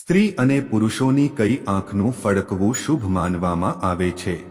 સ્ત્રી અને પુરુષોની કઈ આંખનું ફડકવું શુભ માનવામાં આવે છે?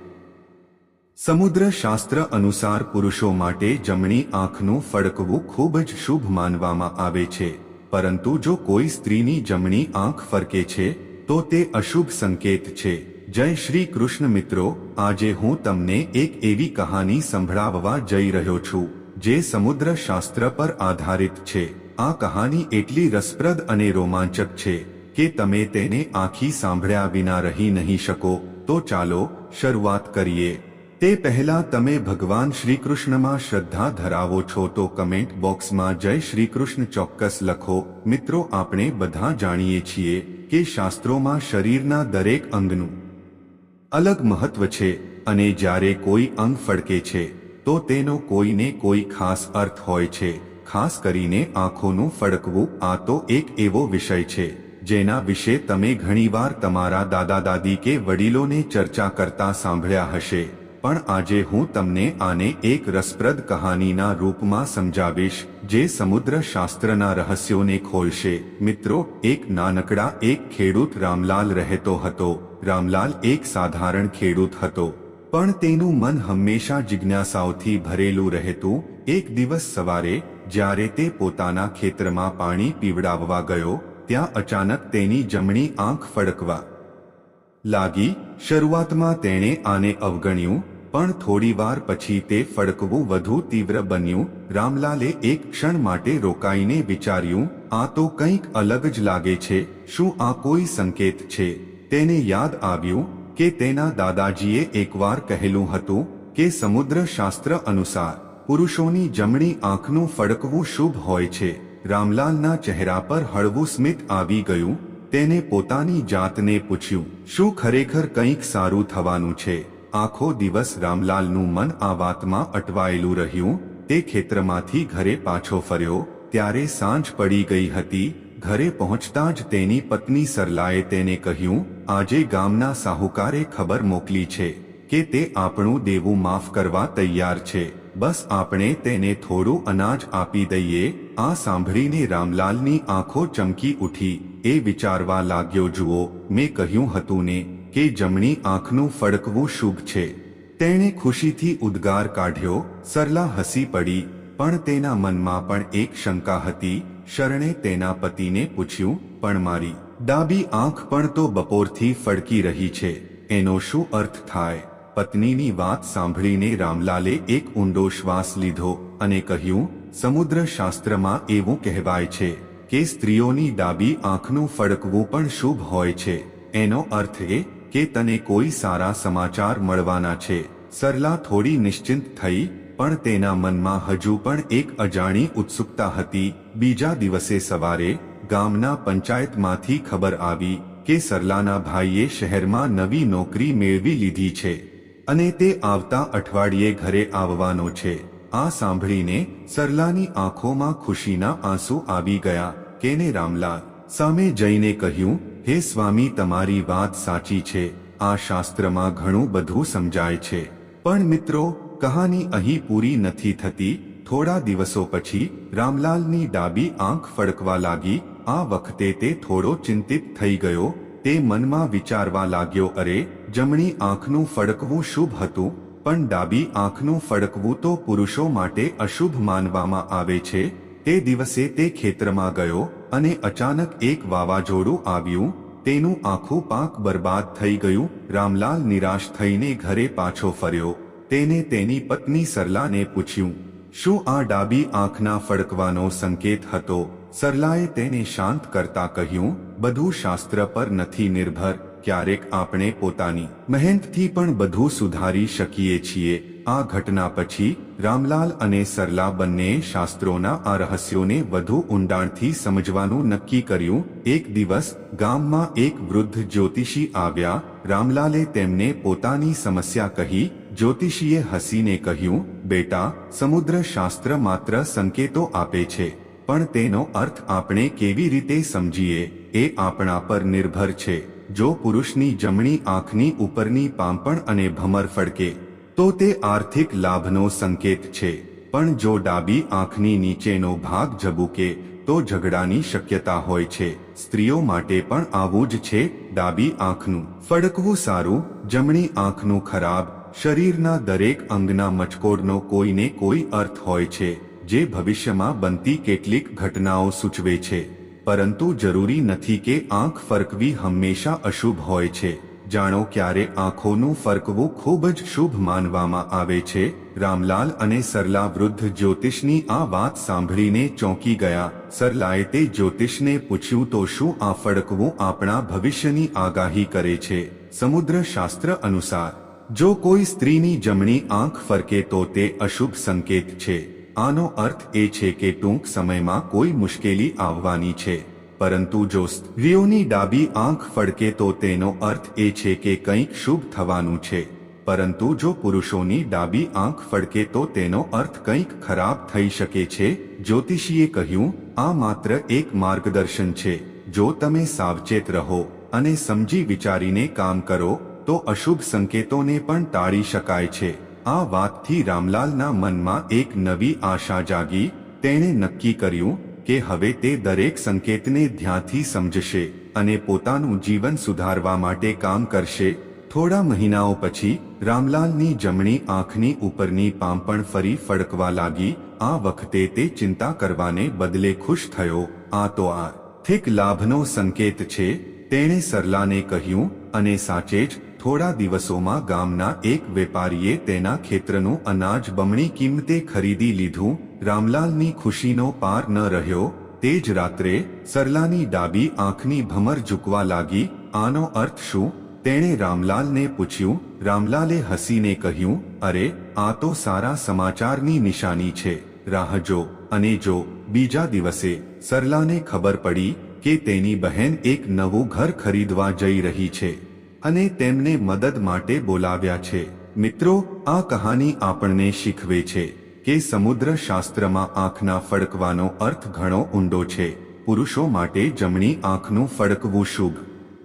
સમુદ્ર શાસ્ત્ર અનુસાર પુરુષો માટે જમણી આંખનું ફડકવું ખૂબ જ શુભ માનવામાં આવે છે. પરંતુ જો કોઈ સ્ત્રીની જમણી આંખ ફરકે છે, તો તે અશુભ સંકેત છે. જય શ્રી કૃષ્ણ મિત્રો, આજે હું તમને એક એવી કહાની સંભળાવવા જઈ રહ્યો છું, જે સમુદ્ર શાસ્ત્ર પર આધારિત છે. આ કહાની એટલી રસપ્રદ અને રોમાંચક છે. કે તમે તેને આખી સાંભળ્યા વિના રહી નહીં શકો, તો ચાલો શરૂઆત કરીએ. તે પહેલા તમે ભગવાન શ્રી કૃષ્ણમાં શ્રદ્ધા ધરાવો છો તો કમેન્ટ બોક્સમાં જય શ્રી કૃષ્ણ ચોક્કસ લખો. મિત્રો, આપણે બધા જાણીએ છીએ કે શાસ્ત્રોમાં શરીરના દરેક અંગનું અલગ મહત્વ છે અને જ્યારે કોઈ અંગ ફડકે છે, તો તેનો કોઈને કોઈ ખાસ અર્થ હોય છે. ખાસ કરીને આંખોનું ફડકવું આ તો એક એવો વિષય છે. જેના વિશે તમે ઘણીવાર તમારા દાદા દાદી કે વડીલોને ચર્ચા કરતા સાંભળ્યા હશે. પણ આજે હું તમને આને એક રસપ્રદ કહાનીના રૂપમાં સમજાવીશ, જે સમુદ્ર શાસ્ત્રના રહસ્યોને ખોલશે. મિત્રો, એક નાનકડા એક ખેડૂત રામલાલ રહેતો હતો. રામલાલ એક સાધારણ ખેડૂત હતો. પણ તેનું મન હંમેશા જિજ્ઞાસાઓથી ભરેલું રહેતું. એક દિવસ સવારે, જ્યારે તે પોતાના ખેતરમાં પાણી પીવડાવવા ગયો ત્યાં અચાનક તેની જમણી આંખ ફડકવા લાગી. શરૂઆતમાં તેણે આને અવગણ્યું, પણ થોડીવાર પછી તે ફડકવું વધુ તીવ્ર બન્યું. રામલાલે એક ક્ષણ માટે રોકાઈને વિચાર્યું, આ તો કંઈક અલગ જ લાગે છે. શું આ કોઈ સંકેત છે? તેને યાદ આવ્યું કે તેના દાદાજીએ એકવાર કહેલું હતું કે સમુદ્ર શાસ્ત્ર અનુસાર પુરુષોની જમણી આંખનું ફડકવું શુભ હોય છે. રામલાલના ચહેરા પર હળવું સ્મિત આવી ગયું, તેને પોતાની જાતને પૂછ્યું, શું ખરેખર કંઈક સારું થવાનું છે? આખો દિવસ રામલાલનું મન આ વાતમાં અટવાયેલું રહ્યું? તે ખેતરમાંથી ઘરે પાછો ફર્યો, ત્યારે સાંજ પડી ગઈ હતી, ઘરે પહોંચતા જ તેની પત્ની સરલાએ તેને કહ્યું, આજે ગામના સાહુકારે ખબર મોકલી છે કે તે આપણું દેવું માફ કરવા તૈયાર છે. બસ આપણે તેને થોડું અનાજ આપી દઈએ. આ સાંભળીને રામલાલની આંખો ચમકી ઉઠી. એ વિચારવા લાગ્યો, જુઓ, મેં કહ્યું હતું ને કે જમણી આંખનું ફડકવું શુભ છે. તેણે ખુશીથી ઉદ્ગાર કાઢ્યો, સરલા હસી પડી, પણ તેના મનમાં પણ એક શંકા હતી. શરણે તેના પતિને પૂછ્યું, પણ મારી ડાબી આંખ પણ તો બપોરથી ફડકી રહી છે. એનો શું અર્થ થાય? પત્નીની વાત સાંભળીને રામલાલે એક ઊંડો શ્વાસ લીધો અને કહ્યું, સમુદ્ર શાસ્ત્રમાં એવું કહેવાય છે કે સ્ત્રીઓની ડાબી આંખનું ફડકવું પણ શુભ હોય છે. એનો અર્થ એ કે તને કોઈ સારા સમાચાર મળવાના છે. સરલા થોડી નિશ્ચિંત થઈ, પણ તેના મનમાં હજુ પણ એક અજાણી ઉત્સુકતા હતી. બીજા દિવસે સવારે ગામના પંચાયતમાંથી ખબર આવી કે સરલાના ભાઈએ શહેરમાં નવી નોકરી મેળવી લીધી છે. અને તે આવતા અઠવાડિયે ઘરે આવવાનો છે. આ સાંભળીને સરલાની આંખોમાં ખુશીના આંસુ આવી ગયા. કેને રામલાલ, સામે જઈને કહ્યું, હે સ્વામી, તમારી વાત સાચી છે. આ શાસ્ત્રમાં ઘણું બધું સમજાય છે. પણ મિત્રો, કહાની અહીં પૂરી નથી થતી. થોડા દિવસો પછી રામલાલની ડાબી આંખ ફડકવા લાગી. આ વખતે તે થોડો ચિંતિત થઈ ગયો. તે મનમાં વિચારવા લાગ્યો, અરે જમણી આંખનું ફડકવું શુભ હતું, પણ ડાબી આંખનું ફડકવું તો પુરુષો માટે અશુભ માનવામાં આવે છે. તે દિવસે તે ખેતરમાં ગયો અને અચાનક એક વાવાઝોડું આવ્યું, તેનું આખું પાક બરબાદ થઈ ગયું, રામલાલ નિરાશ થઈને ઘરે પાછો ફર્યો. તેને તેની પત્ની સરલાને પૂછ્યું, શું આ ડાબી આંખના ફડકવાનો સંકેત હતો? સરલાએ તેને શાંત કરતા કહ્યું, બધું શાસ્ત્ર પર નથી નિર્ભર. ક્યારેક આપણે પોતાની મહેનતથી પણ બધું સુધારી શકીએ છીએ. આ ઘટના પછી રામલાલ અને સરલા બંને શાસ્ત્રોના આ રહસ્યોને વધુ ઊંડાણથી સમજવાનું નક્કી કર્યું. એક દિવસ ગામમાં એક વૃદ્ધ જ્યોતિષી આવ્યા. રામલાલે તેમને પોતાની સમસ્યા કહી. જ્યોતિષીએ હસીને કહ્યું, બેટા સમુદ્ર શાસ્ત્ર માત્ર સંકેતો આપે છે. પણ તેનો અર્થ આપણે કેવી રીતે સમજીએ? એ આપણા પર નિર્ભર છે. જો પુરુષની જમણી આંખની ઉપરની પાંપણ અને ભમર ફડકે, તો તે આર્થિક લાભનો સંકેત છે. પણ જો ડાબી આંખની નીચેનો ભાગ ઝબુકે, તો ઝઘડાની શક્યતા હોય છે. સ્ત્રીઓ માટે પણ આવું જ છે. ડાબી આંખનું ફડકવું સારું, જમણી આંખનું ખરાબ, શરીરના દરેક અંગના મચકોડનો કોઈને કોઈ અર્થ હોય છે. જે ભવિષ્યમાં બનતી કેટલીક ઘટનાઓ સૂચવે છે. પરંતુ જરૂરી નથી કે આંખ ફરકવી હંમેશા અશુભ હોય છે. જાણો ક્યારે આંખોનું ફરકવું ખૂબ જ શુભ માનવામાં આવે છે? રામલાલ અને સરલા વૃદ્ધ જ્યોતિષની આ વાત સાંભળીને ચોંકી ગયા. સરલાએ તે જ્યોતિષને પૂછ્યું, તો શું આ ફડકવું આપણા ભવિષ્યની આગાહી કરે છે? સમુદ્ર શાસ્ત્ર અનુસાર, જો કોઈ સ્ત્રીની જમણી આંખ ફરકે તો તે અશુભ સંકેત છે. આનો અર્થ એ છે કે ટૂંક સમયમાં કોઈ મુશ્કેલી આવવાની છે. પરંતુ જો સ્ત્રીઓની ડાબી આંખ ફડકે તો તેનો અર્થ એ છે કે કંઈક શુભ થવાનું છે. પરંતુ જો પુરુષોની ડાબી આંખ ફડકે તો તેનો અર્થ કંઈક ખરાબ થઈ શકે છે. જ્યોતિષીએ કહ્યું, આ માત્ર એક માર્ગદર્શન છે. જો તમે સાવચેત રહો અને સમજી વિચારીને કામ કરો, તો અશુભ સંકેતોને પણ ટાળી શકાય છે. આ વાતથી રામલાલના મનમાં એક નવી આશા જાગી. તેણે નક્કી કર્યું કે હવે તે દરેક સંકેતને ધ્યાનથી સમજશે અને પોતાનું જીવન સુધારવા માટે કામ કરશે. થોડા મહિનાઓ પછી રામલાલની જમણી આંખની ઉપરની પાંપણ ફરી ફડકવા લાગી. આ વખતે તે ચિંતા કરવાને બદલે ખુશ થયો. આ તો આ થીક લાભનો સંકેત છે, તેણે સરલાને કહ્યું અને સાચે જ થોડા દિવસોમાં ગામના એક વેપારીએ તેના ખેતરનું અનાજ બમણી કિંમતે ખરીદી લીધું. રામલાલની ખુશીનો પાર ન રહ્યો. તે જ રાત્રે સરલાની ડાબી આંખની ભમર ઝૂકવા લાગી. આનો અર્થ શું? તેણે રામલાલને પૂછ્યું. રામલાલે હસીને કહ્યું, અરે, આ તો સારા સમાચારની નિશાની છે. રાહ જો અને જો. બીજા દિવસે સરલાને ખબર પડી કે તેની બહેન એક નવું ઘર ખરીદવા જઈ રહી છે. અને તેમને મદદ માટે બોલાવ્યા છે. મિત્રો, આ કહાની આપણને શીખવે છે કે સમુદ્ર શાસ્ત્રમાં આંખના ફડકવાનો અર્થ ઘણો ઊંડો છે. પુરુષો માટે જમણી આંખનું ફડકવું શુભ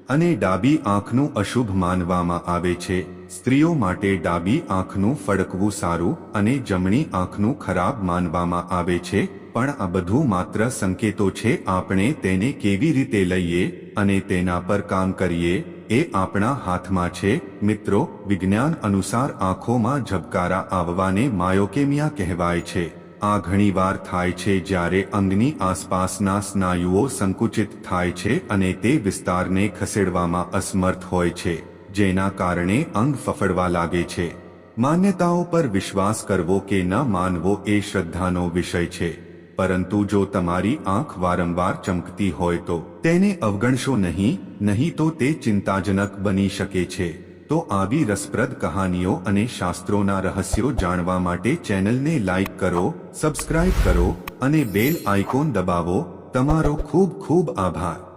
અને ડાબી આંખનું અશુભ માનવામાં આવે છે. સ્ત્રીઓ માટે ડાબી આંખનું ફડકવું સારું અને જમણી આંખનું ખરાબ માનવામાં આવે છે. પણ આ બધું માત્ર સંકેતો છે. આપણે તેને કેવી રીતે લઈએ અને તેના પર કામ કરીએ? એ આપણા હાથમાં છે. મિત્રો, વિજ્ઞાન અનુસાર આંખોમાં ઝબકારા આવવાને માયોકેમિયા કહેવાય છે. આ ઘણીવાર થાય છે જ્યારે અંગની આસપાસના સ્નાયુઓ સંકુચિત થાય છે અને તે વિસ્તારને ખસેડવામાં અસમર્થ હોય છે, જેના કારણે અંગ ફફડવા લાગે છે. માન્યતાઓ પર વિશ્વાસ કરવો કે ન માનવો એ શ્રદ્ધાનો વિષય છે. પરંતુ જો તમારી આંખ વારંવાર ચમકતી હોય તો તેને અવગણશો નહીં નહીં તો તે ચિંતાજનક બની શકે છે. તો આવી રસપ્રદ કહાનીઓ અને શાસ્ત્રોના રહસ્યો જાણવા માટે ચેનલને લાઇક કરો, સબસ્ક્રાઇબ કરો અને બેલ આઇકોન દબાવો. તમારો ખૂબ ખૂબ આભાર.